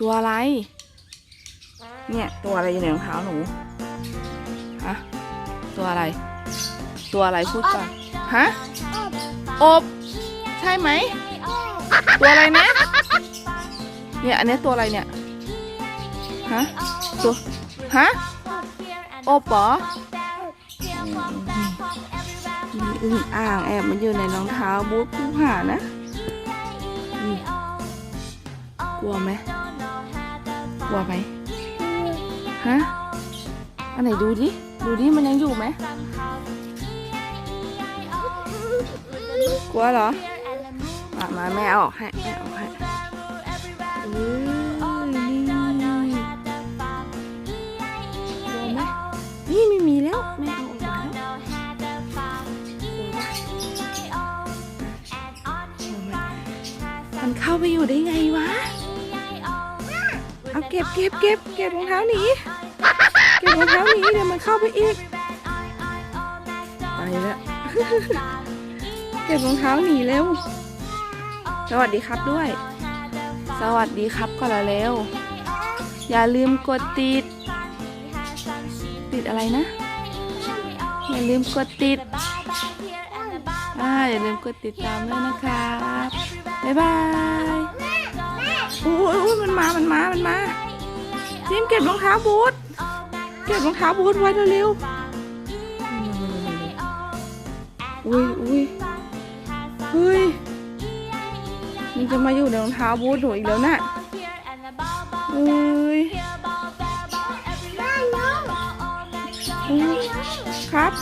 ตัวอะไร เนี่ยตัวอะไรอยู่ในรองเท้าหนูฮะตัวอะไร ตัวอะไรพูดก่อนฮะอบ ใช่ไหม ตัวอะไรนะ เนี่ยอันนี้ตัวอะไรเนี่ยฮะตัวฮะอบเหรอมีอึ่งอ่างแอบมาอยู่ในรองเท้าบูทผู้หานะกลัวไหม กลัวไหมฮะอันไหนดูดิดูดิมันยังอยู่ไหมกลัวเหรอมามาแม่เอาออกให้แม่เอาออกให้เอ้ยนี่กลัวไหมนี่ไม่มีแล้วแม่เอาออกมาแล้วกลัวปะกลัวไหมมันเข้าไปอยู่ได้ไงวะ เอาเก็บเก็บเก็บเก็บรองเท้าหนีเก็บรองเท้าหนีเดี๋ยวมันเข้าไปอีกไปแล้วเก็บรองเท้าหนีเร็ว สวัสดีครับด้วย สวัสดีครับก่อนละเร็ว อย่าลืมกดติด ติดอะไรนะ อย่าลืมกดติดอ่าอย่าลืมกดติดตามด้วยนะครับ บ๊ายบายโอ้ยโอ้ย มันมา มันมา มันมา จิมเก็บรองเท้าบูทเก็บรองเท้าบูทไว้เร็วๆอุ้ยอุ้ยเฮ้ย มันจะมาอยู่ในรองเท้าบูทหนูอีกแล้วน่ะเอ้ยอุ้ยครับ